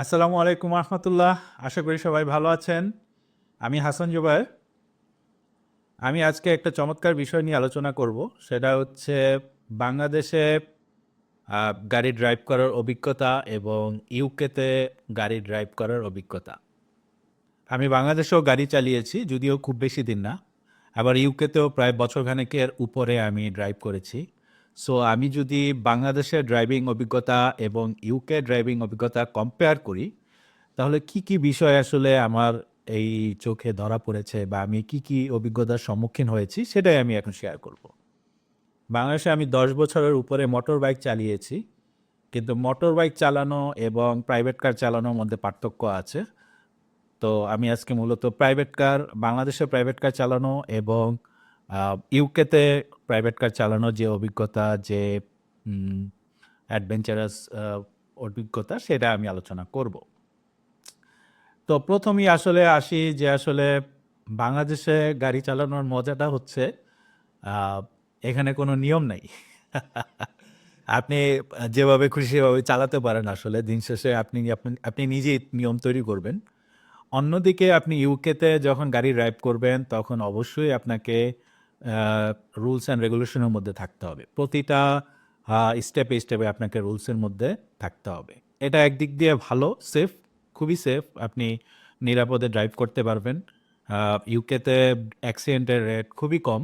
আসসালামু আলাইকুম রহমতুল্লাহ। আশা করি সবাই ভালো আছেন। আমি হাসান জুবায়ের। আমি আজকে একটা চমৎকার বিষয় নিয়ে আলোচনা করব। সেটা হচ্ছে বাংলাদেশে গাড়ি ড্রাইভ করার অভিজ্ঞতা এবং ইউকেতে গাড়ি ড্রাইভ করার অভিজ্ঞতা। আমি বাংলাদেশেও গাড়ি চালিয়েছি, যদিও খুব বেশি দিন না। আবার ইউকেতেও প্রায় বছরখানেকের উপরে আমি ড্রাইভ করেছি। সো আমি যদি বাংলাদেশের ড্রাইভিং অভিজ্ঞতা এবং ইউকে ড্রাইভিং অভিজ্ঞতা কম্পেয়ার করি, তাহলে কি কি বিষয় আসলে আমার এই চোখে ধরা পড়েছে বা আমি কি কি অভিজ্ঞতার সম্মুখীন হয়েছি, সেটাই আমি এখন শেয়ার করব। বাংলাদেশে আমি দশ বছরের উপরে মোটর বাইক চালিয়েছি, কিন্তু মোটর বাইক চালানো এবং প্রাইভেট কার চালানোর মধ্যে পার্থক্য আছে। তো আমি আজকে মূলত প্রাইভেট কার বাংলাদেশে প্রাইভেট কার চালানো এবং ইউকেতে প্রাইভেট কার চালানোর যে অভিজ্ঞতা, যে অ্যাডভেঞ্চারাস অভিজ্ঞতা, সেটা আমি আলোচনা করব। তো প্রথমেই আসলে আসি যে আসলে বাংলাদেশে গাড়ি চালানোর মজাটা হচ্ছে এখানে কোনো নিয়ম নেই। আপনি যেভাবে খুশি সেভাবে চালাতে পারেন আসলে, দিন শেষে আপনি আপনি নিজেই নিয়ম তৈরি করবেন। অন্যদিকে আপনি ইউকেতে যখন গাড়ি ড্রাইভ করবেন, তখন অবশ্যই আপনাকে রুলস অ্যান্ড রেগুলেশনের মধ্যে থাকতে হবে। প্রতিটা স্টেপে স্টেপে আপনাকে রুলসের মধ্যে থাকতে হবে। এটা একদিক দিয়ে ভালো সেফ খুবই সেফ আপনি নিরাপদে ড্রাইভ করতে পারবেন। ইউকেতে অ্যাক্সিডেন্টের রেট খুবই কম।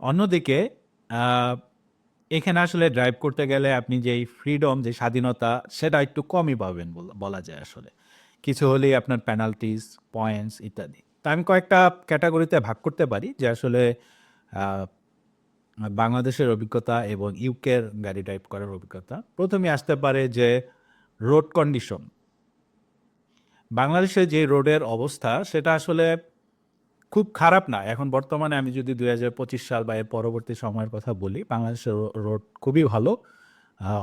অন্যদিকে এখানে আসলে ড্রাইভ করতে গেলে আপনি যেই ফ্রিডম যে স্বাধীনতা, সেটা একটু কমই পাবেন বলা যায় আসলে। কিছু হলেই আপনার পেনাল্টিস পয়েন্টস ইত্যাদি। তা আমি কয়েকটা ক্যাটাগরিতে ভাগ করতে পারি, যে আসলে বাংলাদেশের অভিজ্ঞতা এবং ইউকের গাড়ি ড্রাইভ করার অভিজ্ঞতা। প্রথমে আসতে পারে যে রোড কন্ডিশন বাংলাদেশে যে রোডের অবস্থা, সেটা আসলে খুব খারাপ না। এখন বর্তমানে আমি যদি দুই হাজার পঁচিশ সাল বা এর পরবর্তী সময়ের কথা বলি, বাংলাদেশের রোড খুবই ভালো।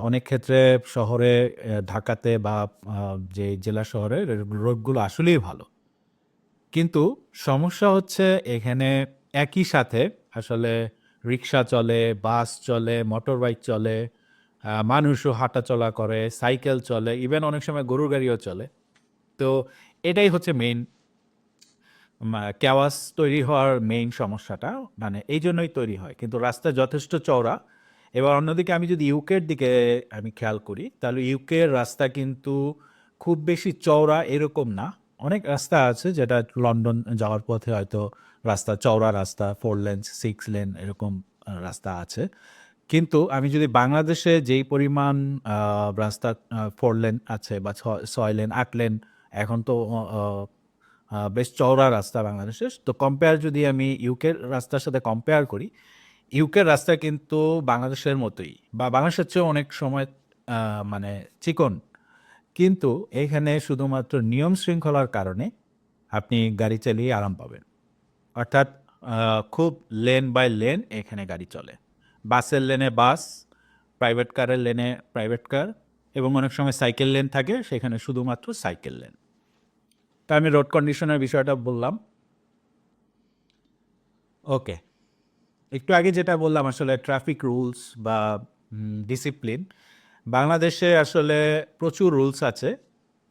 অনেক ক্ষেত্রে শহরে ঢাকাতে বা যে জেলা শহরে রোডগুলো আসলেই ভালো। কিন্তু সমস্যা হচ্ছে এখানে একই সাথে আসলে রিক্সা চলে, বাস চলে মোটর বাইক চলে মানুষও হাঁটা চলা করে সাইকেল চলে ইভেন অনেক সময় গরুর গাড়িও চলে। তো এটাই হচ্ছে মেইন ক্যাওয়াস তৈরি হওয়ার মেইন সমস্যাটা মানে এই জন্যই তৈরি হয়। কিন্তু রাস্তা যথেষ্ট চওড়া। এবার অন্যদিকে আমি যদি ইউকের দিকে আমি খেয়াল করি, তাহলে ইউকের রাস্তা কিন্তু খুব বেশি চওড়া এরকম না। অনেক রাস্তা আছে যেটা লন্ডন যাওয়ার পথে হয়তো রাস্তা, চওড়া রাস্তা ফোর লেন সিক্স লেন এরকম রাস্তা আছে। কিন্তু আমি যদি বাংলাদেশে যেই পরিমাণ রাস্তা ফোর লেন আছে বা ছয় লেন আট লেন এখন তো বেশ চওড়া রাস্তা বাংলাদেশের, তো কম্পেয়ার যদি আমি ইউকের রাস্তার সাথে কম্পেয়ার করি ইউকের রাস্তা কিন্তু বাংলাদেশের মতোই বা বাংলাদেশের চেয়েও অনেক সময় মানে চিকন। কিন্তু এখানে শুধুমাত্র নিয়ম শৃঙ্খলার কারণে আপনি গাড়ি চালিয়ে আরাম পাবেন। অর্থাৎ খুব লেন বাই লেন এখানে গাড়ি চলে। বাসের লেনে বাস, প্রাইভেট কারের লেনে প্রাইভেট কার এবং অনেক সময় সাইকেল লেন থাকে, সেখানে শুধুমাত্র সাইকেল লেন। তা আমি রোড কন্ডিশনের বিষয়টা বললাম। ওকে। একটু আগে যেটা বললাম, আসলে ট্রাফিক রুলস বা ডিসিপ্লিন বাংলাদেশে আসলে প্রচুর রুলস আছে,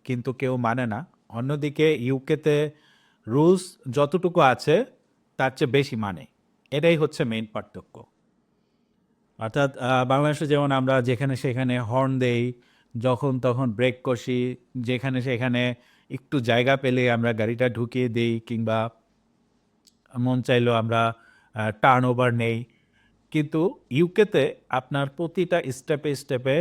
কিন্তু কেউ মানে না। অন্যদিকে ইউকেতে রুলস যতটুকু আছে, তার চেয়ে বেশি মানে। এটাই হচ্ছে মেইন পার্থক্য। অর্থাৎ বাংলাদেশে যেমন আমরা যেখানে সেখানে হর্ন দেই, যখন তখন ব্রেক কষি, যেখানে সেখানে একটু জায়গা পেলে আমরা গাড়িটা ঢুকিয়ে দিই, কিংবা মন চাইলেও আমরা টার্ন ওভার নেই। কিন্তু ইউকেতে আপনার প্রতিটা স্টেপে স্টেপে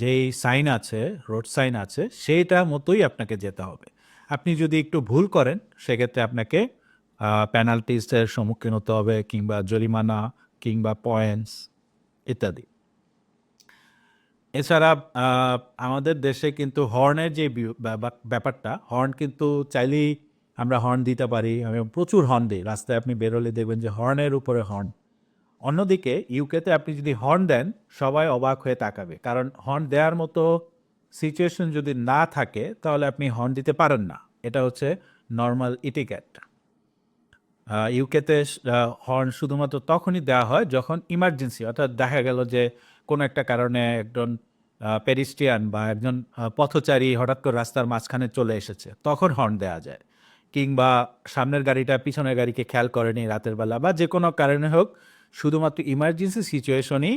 যেই সাইন আছে রোড সাইন আছে, সেইটা মতোই আপনাকে যেতে হবে। আপনি যদি একটু ভুল করেন, সেক্ষেত্রে আপনাকে পেনাল্টিসের সম্মুখীন হতে হবে কিংবা জরিমানা কিংবা পয়েন্টস ইত্যাদি। এছাড়া আমাদের দেশে কিন্তু হর্নের যে ব্যাপারটা হর্ন কিন্তু চাইলেই আমরা হর্ন দিতে পারি প্রচুর হর্ন দিই। রাস্তায় আপনি বেরোলে দেখবেন যে হর্নের উপরে হর্ন অন্যদিকে ইউকেতে আপনি যদি হর্ন দেন, সবাই অবাক হয়ে তাকাবে। কারণ হর্ন দেওয়ার মতো সিচুয়েশন যদি না থাকে, তাহলে আপনি হর্ন দিতে পারেন না। এটা হচ্ছে নর্মাল ইটিকেট ইউকেতে হর্ন শুধুমাত্র তখনই দেওয়া হয় যখন ইমার্জেন্সি অর্থাৎ দেখা গেল যে কোনো একটা কারণে একজন পেরিস্ট্রিয়ান বা একজন পথচারী হঠাৎ করে রাস্তার মাঝখানে চলে এসেছে, তখন হর্ন দেওয়া যায়। কিংবা সামনের গাড়িটা পিছনের গাড়িকে খেয়াল করেনি রাতের বেলা বা যে কোনো কারণে হোক শুধুমাত্র ইমার্জেন্সি সিচুয়েশনই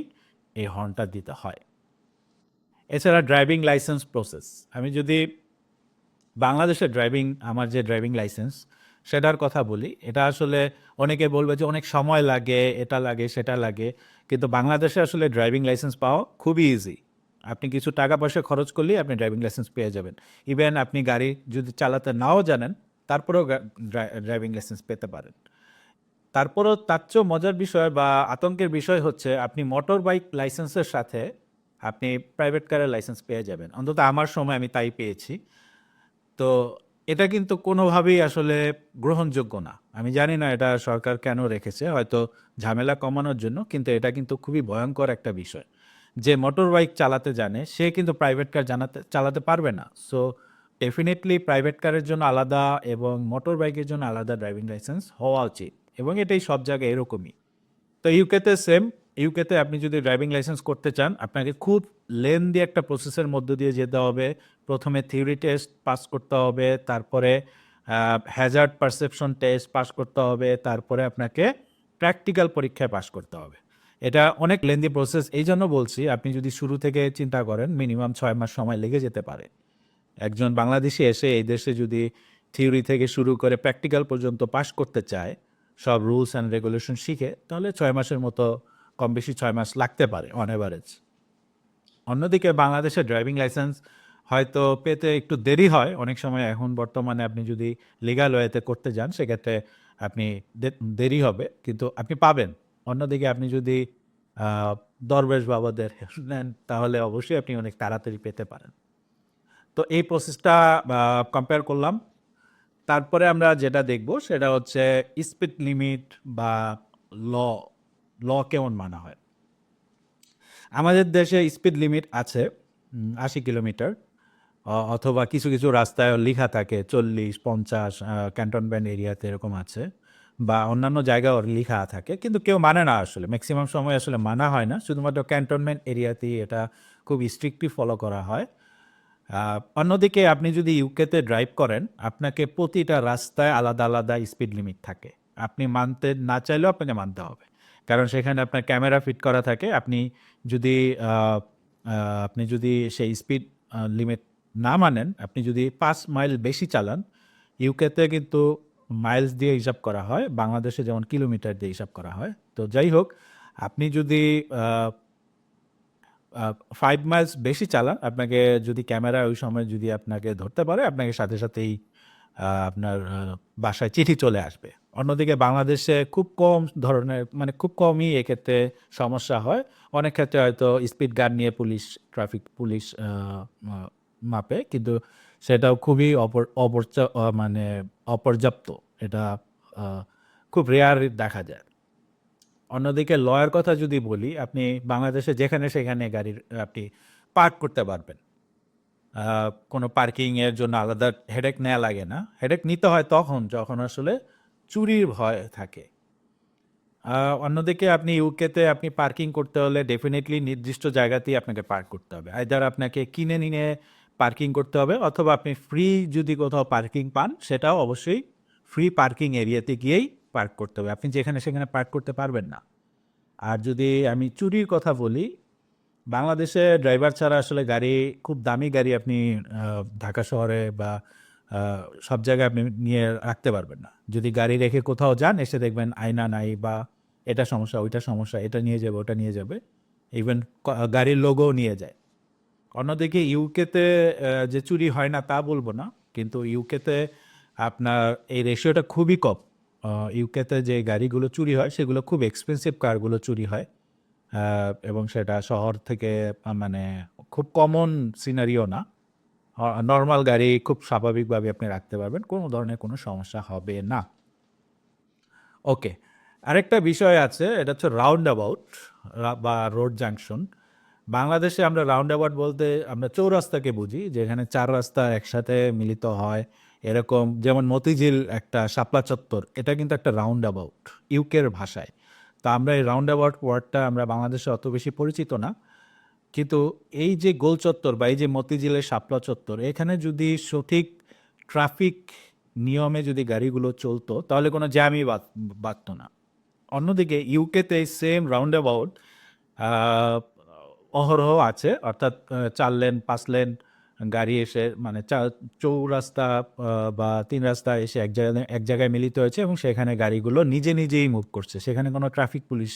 এই হর্নটা দিতে হয়। এছাড়া ড্রাইভিং লাইসেন্স প্রসেস আমি যদি বাংলাদেশের ড্রাইভিং আমার যে ড্রাইভিং লাইসেন্স সেটার কথা বলি, এটা আসলে অনেকে বলবে যে অনেক সময় লাগে, এটা লাগে, সেটা লাগে, কিন্তু বাংলাদেশে আসলে ড্রাইভিং লাইসেন্স পাওয়া খুবই ইজি আপনি কিছু টাকা পয়সা খরচ করলেই আপনি ড্রাইভিং লাইসেন্স পেয়ে যাবেন। ইভেন আপনি গাড়ি যদি চালাতে নাও জানেন, তারপরেও ড্রাইভিং লাইসেন্স পেতে পারেন। তারপরও তার চেয়েও মজার বিষয় বা আতঙ্কের বিষয় হচ্ছে, আপনি মোটর বাইক লাইসেন্সের সাথে আপনি প্রাইভেট কারের লাইসেন্স পেয়ে যাবেন। অন্তত আমার সময় আমি তাই পেয়েছি। তো এটা কিন্তু কোনোভাবেই আসলে গ্রহণযোগ্য না। আমি জানি না এটা সরকার কেন রেখেছে, হয়তো ঝামেলা কমানোর জন্য, কিন্তু এটা কিন্তু খুবই ভয়ঙ্কর একটা বিষয়। যে মোটর বাইক চালাতে জানে, সে কিন্তু প্রাইভেট কার জানাতে, চালাতে পারবে না। সো ডেফিনেটলি প্রাইভেট কারের জন্য আলাদা এবং মোটর বাইকের জন্য আলাদা ড্রাইভিং লাইসেন্স হওয়া উচিত। এবং এটাই সব জায়গায় এরকমই। তো ইউকেতে সেম ইউকেতে আপনি যদি ড্রাইভিং লাইসেন্স করতে চান, আপনাকে খুব লেন্দি একটা প্রসেসের মধ্য দিয়ে যেতে হবে। প্রথমে থিওরি টেস্ট পাস করতে হবে, তারপরে হ্যাজার্ড পারসেপশন টেস্ট পাস করতে হবে, তারপরে আপনাকে প্র্যাকটিক্যাল পরীক্ষায় পাস করতে হবে। এটা অনেক লেন্দি প্রসেস এই জন্য বলছি, আপনি যদি শুরু থেকে চিন্তা করেন মিনিমাম ছয় মাস সময় লেগে যেতে পারে। একজন বাংলাদেশি এসে এই দেশে যদি থিওরি থেকে শুরু করে প্র্যাকটিক্যাল পর্যন্ত পাশ করতে চায় সব রুলস অ্যান্ড রেগুলেশন শিখে, তাহলে ছয় মাসের মতো কম বেশি ছয় মাস লাগতে পারে অন অ্যাভারেজ অন্যদিকে বাংলাদেশের ড্রাইভিং লাইসেন্স হয়তো পেতে একটু দেরি হয়। অনেক সময় এখন বর্তমানে আপনি যদি লিগাল ওয়েতে করতে যান, সেক্ষেত্রে আপনি দেরি হবে, কিন্তু আপনি পাবেন। অন্যদিকে আপনি যদি দরবেশ বাবাদের নেন, তাহলে অবশ্যই আপনি অনেক তাড়াতাড়ি পেতে পারেন। তো এই প্রসেসটা কম্পেয়ার করলাম। তারপরে আমরা যেটা দেখব সেটা হচ্ছে স্পিড লিমিট বা ল ল কেমন মানা হয়? আমাদের দেশে স্পিড লিমিট আছে আশি কিলোমিটার অথবা কিছু কিছু রাস্তায় লেখা থাকে, চল্লিশ, পঞ্চাশ ক্যান্টনমেন্ট এরিয়াতে এরকম আছে, বা অন্যান্য জায়গাও লেখা থাকে, কিন্তু কেউ মানে না আসলে। ম্যাক্সিমাম সময় আসলে মানা হয় না, শুধুমাত্র ক্যান্টনমেন্ট এরিয়াতেই এটা খুব স্ট্রিক্টলি ফলো করা হয়। অন্যদিকে আপনি যদি ইউকেতে ড্রাইভ করেন, আপনাকে প্রতিটা রাস্তায় আলাদা আলাদা স্পিড লিমিট থাকে। আপনি মানতে না চাইলেও আপনাকে মানতে হবে। কারণ সেখানে আপনার ক্যামেরা ফিট করা থাকে। আপনি যদি আপনি যদি সেই স্পিড লিমিট না মানেন, আপনি যদি পাঁচ মাইল বেশি চালান ইউকেতে কিন্তু মাইলস দিয়ে হিসাব করা হয়। বাংলাদেশে যেমন কিলোমিটার দিয়ে হিসাব করা হয়। তো যাই হোক, আপনি যদি ফাইভ মাইলস বেশি চালান। আপনাকে যদি ক্যামেরা ওই সময় যদি আপনাকে ধরতে পারে আপনাকে সাথে সাথেই আপনার বাসায় চিঠি চলে আসবে। অন্যদিকে বাংলাদেশে খুব কম ধরনের মানে খুব কমই এক্ষেত্রে সমস্যা হয়। অনেক ক্ষেত্রে হয়তো স্পিড গার্ড নিয়ে পুলিশ ট্রাফিক পুলিশ মাপে কিন্তু সেটাও খুবই অপর অপর্যা আহ, মানে অপর্যাপ্ত। এটা খুব রেয়ার দেখা যায়। অন্যদিকে লয়ের কথা যদি বলি, আপনি বাংলাদেশে যেখানে সেখানে গাড়ির, আপনি পার্ক করতে পারবেন। কোনো পার্কিংয়ের জন্য আলাদা হেডেক নেওয়া লাগে না। হেডেক নিতে হয় তখন, যখন আসলে চুরির ভয় থাকে। অন্যদিকে আপনি ইউকেতে আপনি পার্কিং করতে হলে ডেফিনেটলি নির্দিষ্ট জায়গাতেই আপনাকে পার্ক করতে হবে। আইদার আপনাকে কিনে নিয়ে পার্কিং করতে হবে, অথবা আপনি ফ্রি যদি কোথাও পার্কিং পান, সেটাও অবশ্যই ফ্রি পার্কিং এরিয়াতে গিয়েই পার্ক করতে হবে। আপনি যেখানে সেখানে পার্ক করতে পারবেন না। আর যদি আমি চুরির কথা বলি, বাংলাদেশে ড্রাইভার ছাড়া আসলে গাড়ি, খুব দামি গাড়ি আপনি ঢাকা শহরে বা সব জায়গায় আপনি নিয়ে রাখতে পারবেন না। যদি গাড়ি রেখে কোথাও যান, এসে দেখবেন আয়না নাই বা এটা সমস্যা, ওইটা সমস্যা, এটা নিয়ে যাবে, ওটা নিয়ে যাবে। ইভেন গাড়ির লোগোও নিয়ে যায়। অন্যদিকে ইউকেতে যে চুরি হয় না তা বলব না, কিন্তু ইউকেতে আপনার এই রেশিওটা খুবই কম। ইউকেতে যে গাড়িগুলো চুরি হয়, সেগুলো খুব এক্সপেন্সিভ কারগুলো চুরি হয়। এবং সেটা শহর থেকে মানে খুব কমন সিনারিও না। নর্মাল গাড়ি খুব স্বাভাবিকভাবে আপনি রাখতে পারবেন, কোনো ধরনের কোনো সমস্যা হবে না। ওকে আরেকটা বিষয় আছে, এটা হচ্ছে রাউন্ড অ্যাবাউট বা রোড জাংশন বাংলাদেশে আমরা রাউন্ড অ্যাবাউট বলতে আমরা চৌরাস্তাকে বুঝি, যেখানে চার রাস্তা একসাথে মিলিত হয়। এরকম যেমন মতিঝিল একটা শাপলা চত্বর, এটা কিন্তু একটা রাউন্ড অ্যাবাউট ইউকের ভাষায়। তা আমরা এই রাউন্ড অ্যাবাউট ওয়ার্ডটা আমরা বাংলাদেশে অত বেশি পরিচিত না। কিন্তু এই যে গোল চত্বর বা এই যে মতিঝিলের শাপলা চত্বর, এখানে যদি সঠিক ট্রাফিক নিয়মে যদি গাড়িগুলো চলতো, তাহলে কোনো জ্যামই বাঁধতো না। অন্যদিকে ইউকেতে এই সেম রাউন্ড অ্যাবাউট অহরহ আছে, অর্থাৎ চার লেন পাঁচ লেন গাড়ি এসে মানে চৌরাস্তা বা তিন রাস্তা এসে এক জায়গায় এক জায়গায় মিলিত হয়েছে এবং সেখানে গাড়িগুলো নিজে নিজেই মুভ করছে। সেখানে কোনো ট্রাফিক পুলিশ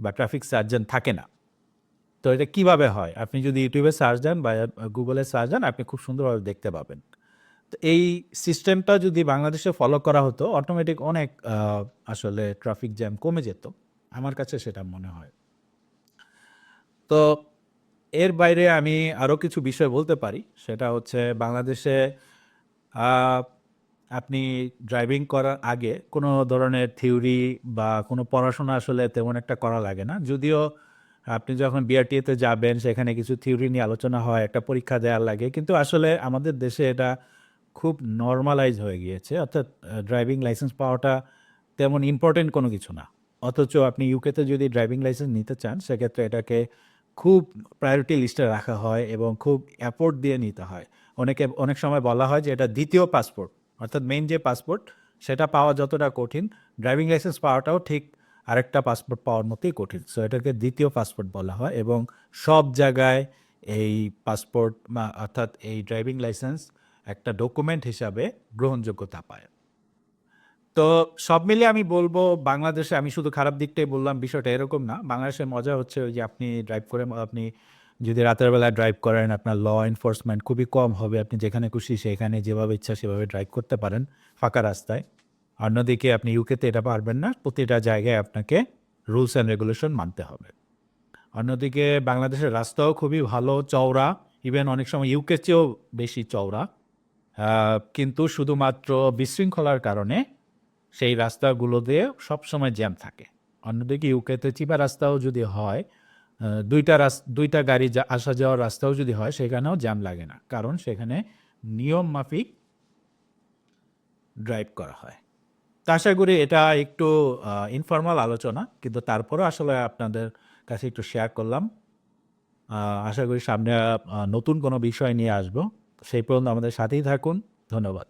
বা ট্রাফিক সার্জন থাকে না। তো এটা কীভাবে হয়? আপনি যদি ইউটিউবে সার্চ দেন বা গুগলে সার্চ দেন, আপনি খুব সুন্দরভাবে দেখতে পাবেন। তো এই সিস্টেমটা যদি বাংলাদেশে ফলো করা হতো অটোমেটিক অনেক আসলে ট্রাফিক জ্যাম কমে যেত। আমার কাছে সেটা মনে হয়। তো এর বাইরে আমি আরও কিছু বিষয় বলতে পারি। সেটা হচ্ছে বাংলাদেশে আপনি ড্রাইভিং করার আগে কোনো ধরনের থিওরি বা কোনো পড়াশোনা আসলে তেমন একটা করা লাগে না। যদিও আপনি যখন বিআরটিএতে যাবেন, সেখানে কিছু থিওরি নিয়ে আলোচনা হয়, একটা পরীক্ষা দেওয়ার লাগে। কিন্তু আসলে আমাদের দেশে এটা খুব নর্মালাইজ হয়ে গিয়েছে। অর্থাৎ ড্রাইভিং লাইসেন্স পাওয়াটা তেমন ইম্পর্টেন্ট কোনো কিছু না। অথচ আপনি ইউকেতে যদি ড্রাইভিং লাইসেন্স নিতে চান, সেক্ষেত্রে এটাকে খুব প্রায়োরিটি লিস্টে রাখা হয় এবং খুব অ্যাপোর্ট দিয়ে নিতে হয়। অনেকে, অনেক সময় বলা হয় যে এটা দ্বিতীয় পাসপোর্ট অর্থাৎ মেইন যে পাসপোর্ট সেটা পাওয়া যতটা কঠিন ড্রাইভিং লাইসেন্স পাওয়াটাও ঠিক আরেকটা পাসপোর্ট পাওয়ার মতোই কঠিন। সো এটাকে দ্বিতীয় পাসপোর্ট বলা হয় এবং সব জায়গায় এই পাসপোর্ট অর্থাৎ এই ড্রাইভিং লাইসেন্স একটা ডকুমেন্ট হিসাবে গ্রহণযোগ্যতা পায়। তো সব মিলিয়ে আমি বলব বাংলাদেশে, আমি শুধু খারাপ দিকটাই বললাম, বিষয়টা এরকম না। বাংলাদেশের মজা হচ্ছে ওই যে আপনি ড্রাইভ করে, আপনি যদি রাতের বেলা ড্রাইভ করেন, আপনার ল এনফোর্সমেন্ট খুবই কম হবে। আপনি যেখানে খুশি সেখানে যেভাবে ইচ্ছা সেভাবে ড্রাইভ করতে পারেন ফাঁকা রাস্তায়। অন্যদিকে আপনি ইউকেতে এটা পারবেন না, প্রতিটা জায়গায় আপনাকে রুলস অ্যান্ড রেগুলেশন মানতে হবে। অন্যদিকে বাংলাদেশের রাস্তাও খুবই ভালো, চওড়া। ইভেন অনেক সময় ইউকে চেয়েও বেশি চওড়া। কিন্তু শুধুমাত্র বিশৃঙ্খলার কারণে সেই রাস্তাগুলো দিয়ে সবসময় জ্যাম থাকে। অন্যদিকে ইউকেতে চিপা রাস্তাও যদি হয় দুইটা রাস, দুইটা গাড়ি আসা যাওয়ার রাস্তাও যদি হয়, সেখানেও জ্যাম লাগে না। কারণ সেখানে নিয়ম মাফিক ড্রাইভ করা হয়। তো আশা করি এটা একটু ইনফর্মাল আলোচনা, কিন্তু তারপরেও আসলে আপনাদের কাছে একটু শেয়ার করলাম। আশা করি সামনে নতুন কোনো বিষয় নিয়ে আসব। সেই পর্যন্ত আমাদের সাথেই থাকুন। ধন্যবাদ।